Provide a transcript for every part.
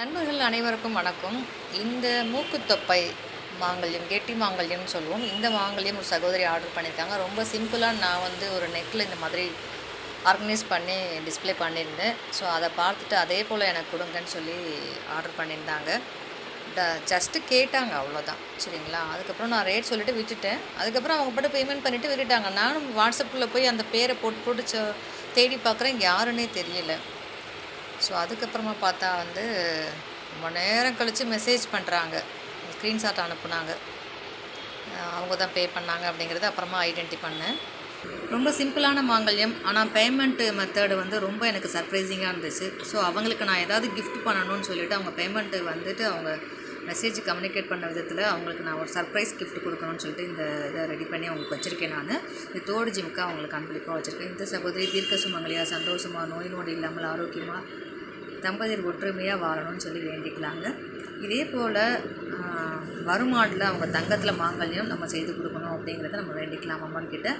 நண்பர்கள் அனைவருக்கும் வணக்கம். இந்த மூக்குத்தொப்பை மாங்கல்யம் கெட்டி மாங்கல்யம்னு சொல்லுவோம். இந்த மாங்கல்யம் ஒரு சகோதரி ஆர்டர் பண்ணியிருக்காங்க. ரொம்ப சிம்பிளாக நான் வந்து ஒரு நெக்கில் இந்த மாதிரி ஆர்கனைஸ் பண்ணி டிஸ்ப்ளே பண்ணியிருந்தேன். ஸோ அதை பார்த்துட்டு அதே போல் எனக்கு கொடுங்கன்னு சொல்லி ஆர்டர் பண்ணியிருந்தாங்க. ட ஜஸ்ட்டு கேட்டாங்க அவ்வளோதான். சரிங்களா? அதுக்கப்புறம் நான் ரேட் சொல்லிவிட்டு விட்டுட்டேன். அதுக்கப்புறம் அவங்க பாட்டு பேமெண்ட் பண்ணிவிட்டு விட்டுட்டாங்க. நானும் வாட்ஸ்அப்பில் போய் அந்த பேரை போட்டு போட்டு தேடி பார்க்குறேன். யாருன்னே தெரியல. ஸோ அதுக்கப்புறமா பார்த்தா வந்து ரொம்ப நேரம் கழித்து மெசேஜ் பண்ணுறாங்க ஸ்க்ரீன்ஷாட் அனுப்புனாங்க. அவங்க தான் பே பண்ணாங்க அப்படிங்கிறத அப்புறமா ஐடென்டி பண்ணேன். ரொம்ப சிம்பிளான மாங்கல்யம். ஆனால் பேமெண்ட்டு மெத்தடு வந்து ரொம்ப எனக்கு சர்ப்ரைசிங்காக இருந்துச்சு. ஸோ அவங்களுக்கு நான் ஏதாவது கிஃப்ட் பண்ணணும்னு சொல்லிவிட்டு அவங்க பேமெண்ட்டு வந்துட்டு அவங்க மெசேஜ் கம்யூனிகேட் பண்ண விதத்தில் அவங்களுக்கு நான் ஒரு சர்ப்ரைஸ் கிஃப்ட் கொடுக்கணும்னு சொல்லிட்டு இந்த இதை ரெடி பண்ணி அவங்களுக்கு வச்சுருக்கேன் நான். இந்த தோடு ஜிமுக்காக அவங்களுக்கு அன்பளிப்பாக வச்சுருக்கேன். இந்த சகோதரி தீர்க்க சுமங்கலியாக சந்தோஷமாக நோய் நோடி இல்லாமல் ஆரோக்கியமாக தம்பதியர் ஒற்றுமையாக வாழணும்னு சொல்லி வேண்டிக்கலாங்க. இதே போல் வருமாடில் அவங்க தங்கத்தில் மாங்கல்யம் நம்ம செய்து கொடுக்கணும் அப்படிங்கிறத நம்ம வேண்டிக்கலாம் அம்மன் கிட்ட.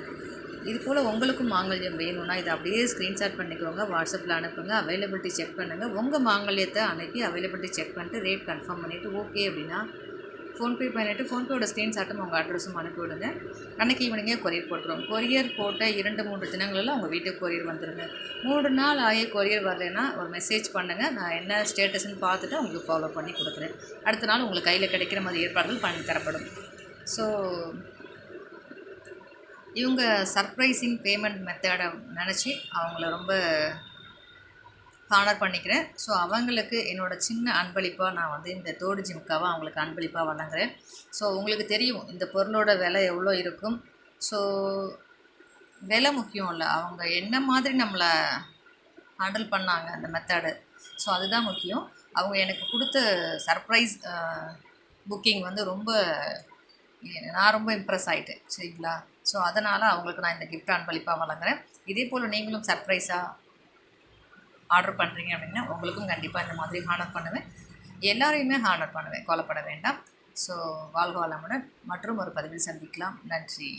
இது போல் உங்களுக்கும் மாங்கல்யம் வேணும்னா இதை அப்படியே ஸ்க்ரீன்ஷாட் பண்ணிக்கோங்க வாட்ஸ்அப்பில் அனுப்புங்க அவைலபிலிட்டி செக் பண்ணுங்கள் உங்கள் மாங்கல்யத்தை அனுப்பி அவைலபிலிட்டி செக் பண்ணிட்டு ரேட் கன்ஃபார்ம் பண்ணிவிட்டு ஓகே அப்படின்னா ஃபோன்பே பண்ணிவிட்டு ஃபோன்பேயோட ஸ்க்ரீன்ஷாட்டும் உங்கள் அட்ரஸும் அனுப்பிவிடுங்க அன்றைக்கி ஈவினிங்கே கொரியர் போட்டுருவோம். கொரியர் போட்ட இரண்டு மூன்று தினங்களில் உங்கள் வீட்டுக்கு கொரியர் வந்துடுங்க மூணு நாள் ஆகி கொரியர் வரலைன்னா ஒரு மெசேஜ் பண்ணுங்கள் நான் என்ன ஸ்டேட்டஸ்ன்னு பார்த்துட்டு உங்களுக்கு ஃபாலோ பண்ணி கொடுக்குறேன். அடுத்த நாள் உங்களுக்கு கையில் கிடைக்கிற மாதிரி ஏற்பாடுகள் பண்ணி தரப்படும். ஸோ இவங்க சர்ப்ரைசிங் பேமெண்ட் மெத்தடை நினச்சி அவங்கள ரொம்ப ஹானர் பண்ணிக்கிறேன். ஸோ அவங்களுக்கு என்னோட சின்ன அன்பளிப்பாக நான் வந்து இந்த தோடு ஜிம்காவை அவங்களுக்கு அன்பளிப்பாக வழங்குறேன் ஸோ உங்களுக்கு தெரியும் இந்த பொருளோட விலை எவ்வளோ இருக்கும். ஸோ விலை முக்கியம் இல்லை. அவங்க என்ன மாதிரி நம்மளை ஹேண்டில் பண்ணாங்க அந்த மெத்தடு ஸோ அதுதான் முக்கியம். அவங்க எனக்கு கொடுத்த சர்ப்ரைஸ் புக்கிங் வந்து ரொம்ப நான் ரொம்ப இம்ப்ரெஸ் ஆகிட்டேன் சரிங்களா? ஸோ அதனால் அவங்களுக்கு நான் இந்த கிஃப்ட் அன்பளிப்பாக வழங்குறேன். இதே போல் நீங்களும் சர்ப்ரைஸாக ஆர்டர் பண்ணுறீங்க அப்படின்னா உங்களுக்கும் கண்டிப்பாக இந்த மாதிரி ஹானர் பண்ணுவேன். எல்லாரையுமே ஹானர் பண்ணுவேன் கொலைப்பட வேண்டாம். ஸோ வாழ்க வளமுடன். மற்றும் ஒரு பதிவில் சந்திக்கலாம். நன்றி.